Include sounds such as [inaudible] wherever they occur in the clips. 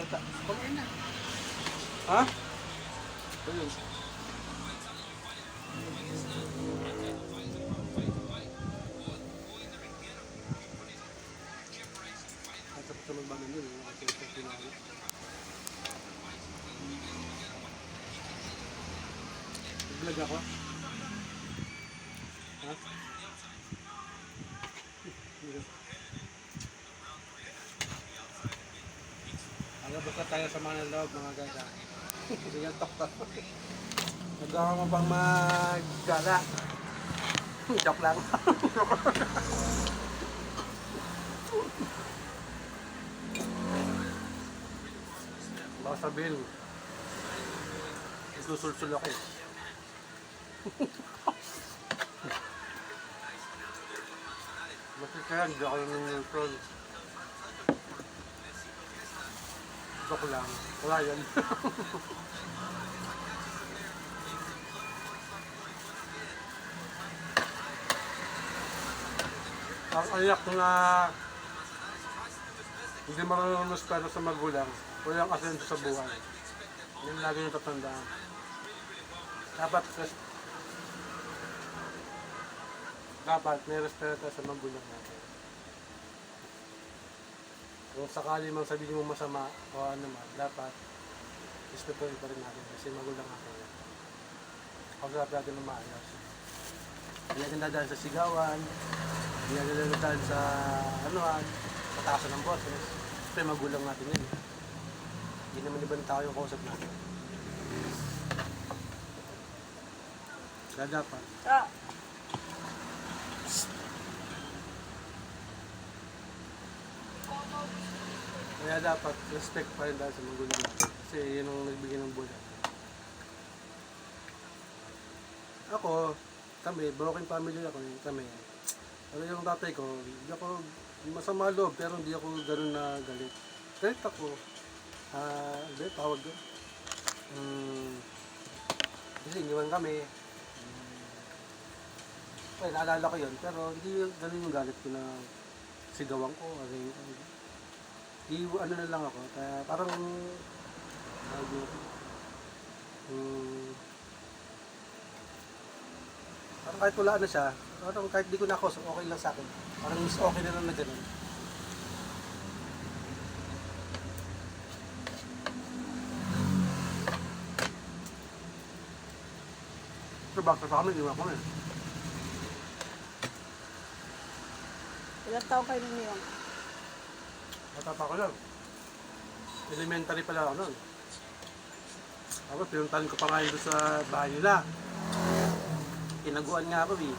salta. Kumain na. Ha? Ayun. At tapos sa magbangon yun, yung kasi sa pinari. Vlog ako? Ha? Ano basta tayo sa mga loob mga guys ha? Sige, tok tok. Nagawa mo bang maggala? Joke lang. Baka sabihin, isusulsul ako. Bakit kaya hindi ako yung neutron? Joke lang. Wala yan. [laughs] Ang ayak na hindi marunong pero sa magulang, walang asenso sa buhay. Yun lagi yung tatandaan. Dapat dapat may respeto sa magulang natin. Kung sakali mang sabihin mo masama o ano man, dapat respetuhin pa rin natin kasi magulang yan. Pag-rap natin ng maayos. Hindi natin dadaan sa sigawan, hindi natin dadaan sa anuan, pataasan ng boses. Siyempre magulang natin yun. Hindi naman ibang tao yung kausap natin. Kaya dapat, Ah, kaya dapat respect pa rin dahil sa magulang natin. Kasi yun ang nagbigay ng buhay. Ako, kami, broken family ako, eh, kami. Ano yung tatay ko, hindi ako masama loob, pero hindi ako ganun na galit. Galit ako. Ah, hindi, tawag doon. Hmm, kasi iniwan kami. Hmm, well, naalala ko yun, pero hindi ganun yung galit ko na sigawan ko. Ano yung, i ano na lang ako, kaya parang, yun, hmm, Parang kahit wala na siya, parang kahit di ko na ako, okay lang sa akin. Parang mas okay na lang na ganun. Ito back sa kami, iwan ko na. eh. ilang taon kayo nung yun? Bata pa ko lang. Elementary pala ako nun. Tapos pinuntahan ko pa nga doon sa bahay nila. Tinaguan nga ako eh.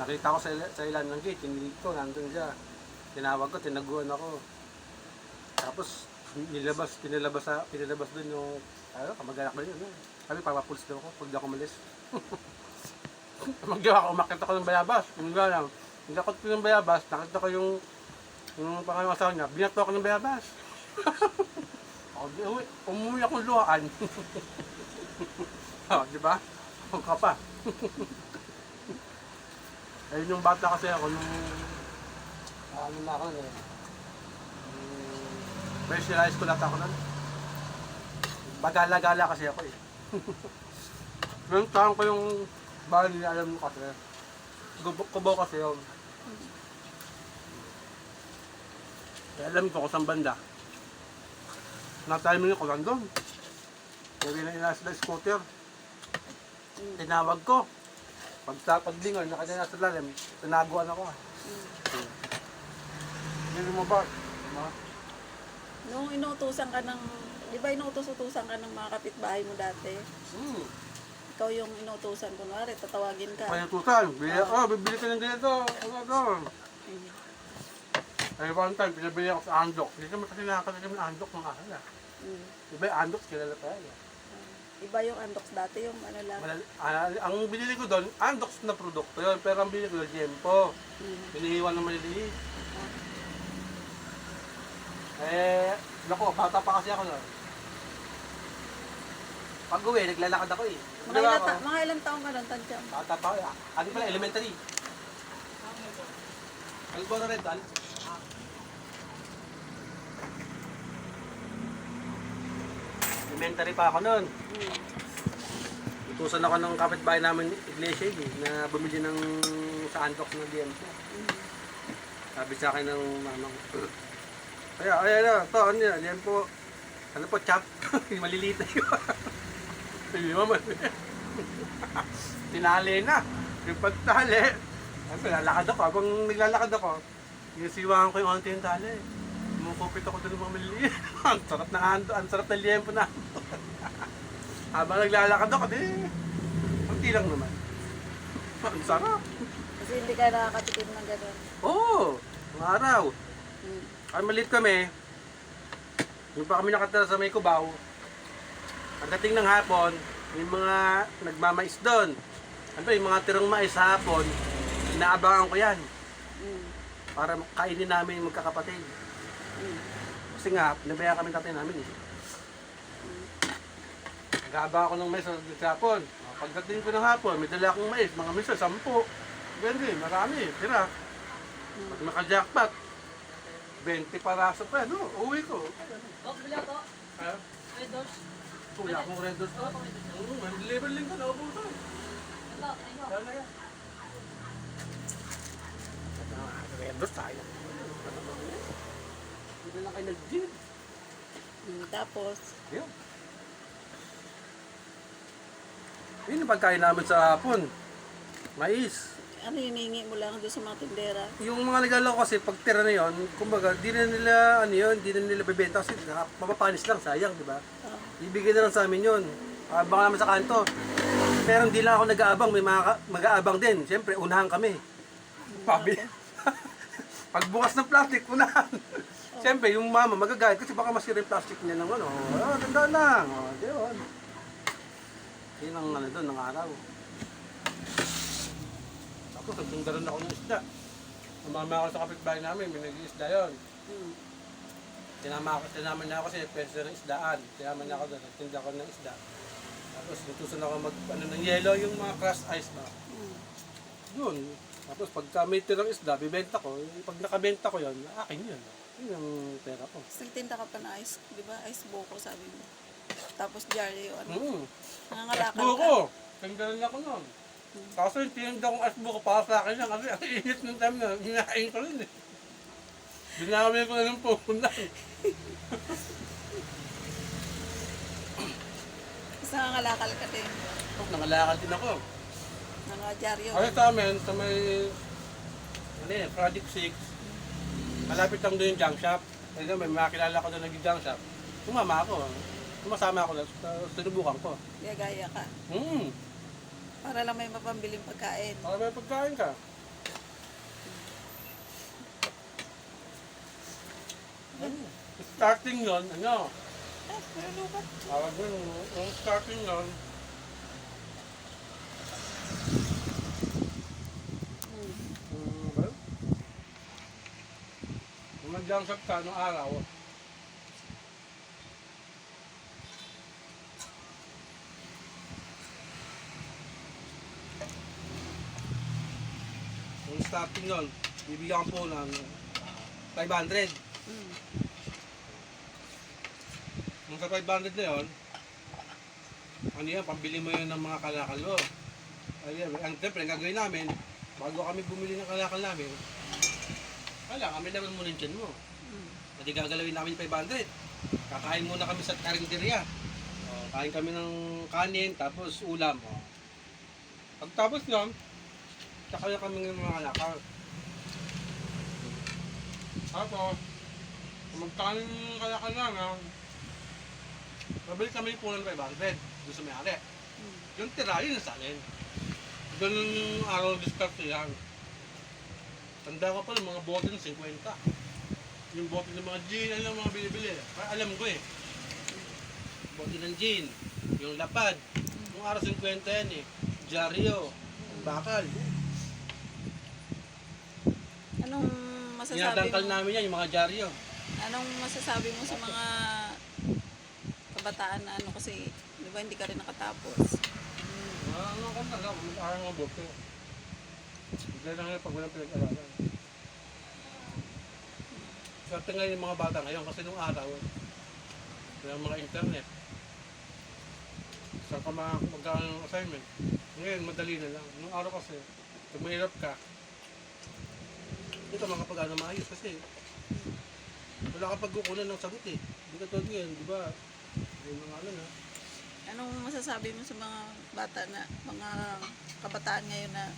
Nakita ko sa, ila- sa ilan ng gate, tinilig ko, nandun siya. Tinawag ko, tinaguan ako. Tapos nilabas, pinilabas, sa, pinilabas doon yung, ano, kamag-anak na yun. eh. Sabi, papapulis daw ako, pag di ako malis. Mag-gawa [laughs] ako, umakit ako ng bayabas. Yung gano'n. Hindi ako ng bayabas, nakita ko yung yung pangalawang asawa niya, binato ako ng bayabas. [laughs] o, di, uwi, umuwi akong luhaan. [laughs] o, di ba? Ang ka pa. [laughs] Ayun yung bata kasi ako nung ah, ano na ako eh. High school ata ako nun. Bagala-gala kasi ako eh. Nung taon ko yung bahay nila, alam mo kasi. Kubo, kubo kasi yun. Kaya alam ko kung saan banda. Na-timing ko lang doon. Kaya na inasa ng scooter. Tinawag ko. Pag sa paglingon, nakanya nasa lalim, tinaguan ako. ah. Hindi mo ba? Ma? Nung inutusan ka ng, di ba inutos-utusan ka ng mga kapitbahay mo dati? Hmm. Ikaw yung inutusan, kunwari, tatawagin ka. May tutan. Bili, oh, bibili ka ng ganito. Ano ito? Mm. Ay, one time, pinabili ako sa Andok. Hindi kami kasi nakakatagal ng Andok ng ahal. ah. Mm. Diba, Andok, kilala pa yan. Iba yung andox dati, yung ano lang. Malal- ah, ang binili ko doon, Andox na produkto yun. Pero ang binili ko doon, Jempo. Mm. Binihiwan ng maliliit. Eh, naku, bata pa kasi ako noon. Pag uwi, naglalakad ako eh. Mga, Diba ilang ako? ta- mga ilang taong ka nun, tansya? Bata pa ako. eh. Ano pala, elementary. Ang bono red, dal. Elementary pa ako noon. Utusan ako ng kapitbahay namin iglesia eh, na bumili ng sandbox ng. Mm. Sabi sa akin ng ko. Kaya, ay, ano, to, ano yan, yan po, ano po, chop, [laughs] maliliit na yun. [laughs] Sabi mo. [laughs] Tinali na. Yung pagtali, ay, lalakad ako, habang naglalakad ako, inisiwangan ko yung onti yung tali. Kumukupit ako doon ng mga maliliit. [laughs] ang sarap na ando, ang sarap ng liyempo na. [laughs] habang naglalakad ako, di, konti lang naman. [laughs] Ang sarap. Kasi hindi ka nakakatikim ng gano'n. Oo, oh, mga araw. Mm. Ay maliit kami. Yung pa kami nakatira sa may kubaw. Pagdating ng hapon, may mga nagmamais doon. Ano yung mga tirang mais sa hapon, inaabangan ko yan Mm. para kainin namin yung magkakapatid. Mm. Kasi nga, nabaya kami tatay namin eh. Nag-aabang ako ng mais sa hapon. O, Pagdating ko ng hapon, may dala akong mais, mga misa, sampu. Depende, marami, tira. Pag naka-jackpot, 20 paraso pa, no? Uwi ko. Oh, bili ako. Ha? Red Doors. Wala akong red doors. Oo, Doors. Oo, level link ko, naubusan. Ito, ayun. Sana yan. Red doors tayo. Hindi na lang kayo nag-gym. Mm. Tapos, Yun. Yun yung pagkain namin sa hapon. Mais. ano hinihingi mo lang doon sa mga tindera? Yung mga naglalako kasi pag tira na yun, kumbaga, di na nila, ano yun, di na nila bebenta kasi ah, mapapanis lang, sayang, di ba? Oh. Ibigay na lang sa amin yun. Abang naman sa kanto. Pero hindi lang ako nag-aabang, may mga ka- mag-aabang din. Siyempre, unahan kami. Pabili. [laughs] Pagbukas ng plastic, unahan. Siyempre, yung mama magagayad kasi baka masira yung plastic niya ng ano. Oh, tanda lang. Oh, di ba? Yun ang ano doon, ng araw. Tapos, nagtundaran ako ng isda. Umama ako sa kapitbahay namin, may nag-iisda yun. Mm. Tinama ako, tinama niya ako kasi pwede ng isdaan. Tinama niya ako doon, nagtinda ko ng isda. Tapos natusan ako mag, ano, ng yellow, yung mga crushed ice ba. Mm. Yun. Tapos pagka may tirang isda, bibenta ko. Pag nakabenta ko yun, akin yun. Yun ang pera ko. Tapos nagtinda ka pa na ice, di ba? Ice buko sabi mo. Tapos jar yung ano. Mm. Nangangalakal Asbuko! Tanggalan ako nun. Kaso yung tinda kong asbuko para sa akin lang kasi ang init ng time na hinahain ko rin eh. Binamay ko na ng puhunan. [laughs] Tapos nangangalakal ka din. Tapos nangalakad din ako. Nangadyaryo. Kasi sa amin, sa may, ano yun, Project 6, malapit lang doon yung junk shop. Kasi may makilala ko doon nag-junk shop. Tumama ako. Tumasama ako doon, tapos sinubukan ko. Gagaya ka. Hmm, Para lang may mapambiling pagkain. para may pagkain ka. Hmm. Starting yon ano, Ah, pero ba? tawag mo, yung starting yon Mm. Hmm, well, Shop ka nung araw, yung starting nun, bibigyan po ng 500. Mm. Kung sa 500 na yun, ano yan, pambili mo yun ng mga kalakal mo. Ayun, ang siyempre, gagawin namin, bago kami bumili ng kalakal namin, wala, kami naman muna yung tiyan mo. Mm. Pwede gagalawin namin yung 500. Kakain muna kami sa karinderya. O, kain kami ng kanin, tapos ulam. O. Pagtapos nun, saka na kami ng mga kalakal. Tapos, magkain ng kalakal namin, Mabili kami po ng 500 doon sa may-ari. Yung tira, yun sa akin. Doon yung araw discount yan. Tanda ko pa ng mga bote ng 50. Yung bote ng mga gin, ano mga binibili. Para alam ko eh. Bote ng gin, yung lapad. Yung araw 50 yan eh. Jaryo, bakal. Anong masasabi Dinadangkal mo? namin yan, yung mga jaryo. Anong masasabi mo sa mga kabataan na ano kasi, di ba hindi ka rin nakatapos? Ah, ano ka na lang, mag-aaral mga bote. Bigla lang yung pag walang pinag-aralan. Swerte nga yung mga bata ngayon kasi nung araw, walang mga internet. Saan ka magkakaroon ng assignment? Ngayon, madali na lang. Nung araw kasi, pag mahirap ka, hindi ka makapag-ano maayos kasi wala ka pagkukunan ng sagot eh. Hindi ka tulad ngayon, di ba? May mga ano na. Anong masasabi mo sa mga bata na, mga kabataan ngayon na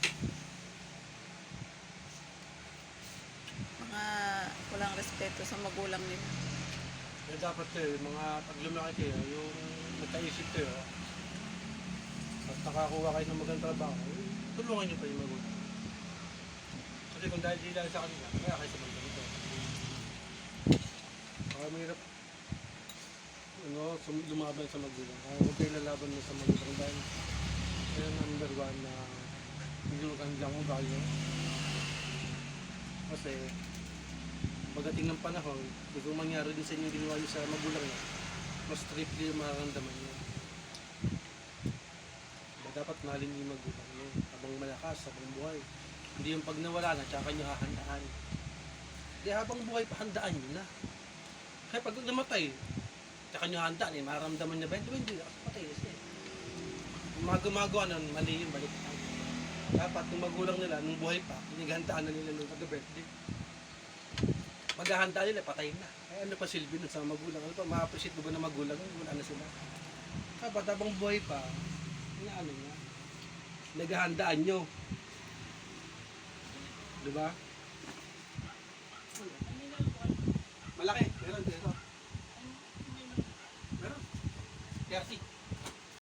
mga walang respeto sa magulang nila? Eh, dapat kayo, yung mga pag kayo, yung nagkaisip kayo, at nakakuha kayo ng magandang trabaho, eh, tulungan niyo pa yung magulang. Kasi kung dahil di sa kanila, kaya kayo sa mga ganito. Baka mahirap ano, lumaban sa magulang. Kaya huwag kayo lalaban mo sa magulang dahil kaya number one na hindi mo kanila mo. Kasi pagdating ng panahon, kung mangyari din sa inyo yung ginawa niyo sa magulang niya, mas strictly yung mararamdaman niyo. Dapat mahalin yung magulang niyo habang malakas, habang buhay. Hindi yung pag nawala na, tsaka niyo hahandaan. Hindi habang buhay, pahandaan niyo na. Kaya pag namatay, tsaka niyo handaan, eh, mararamdaman niya ba? Hindi, hindi, kasi patay kasi. Yung mga gumagawa nun, mali yun, balik Dapat yung magulang nila, nung buhay pa, pinaghandaan na nila nung kada-birthday maghahanda nila, patay na. Ay, ano pa silbi nun sa magulang? Ano pa, ma-appreciate mo ba ng magulang? Wala na sila. Dapat habang buhay pa, inaano niya. Naghahandaan nyo. Di ba? Malaki. Meron dito. Meron. Jersey.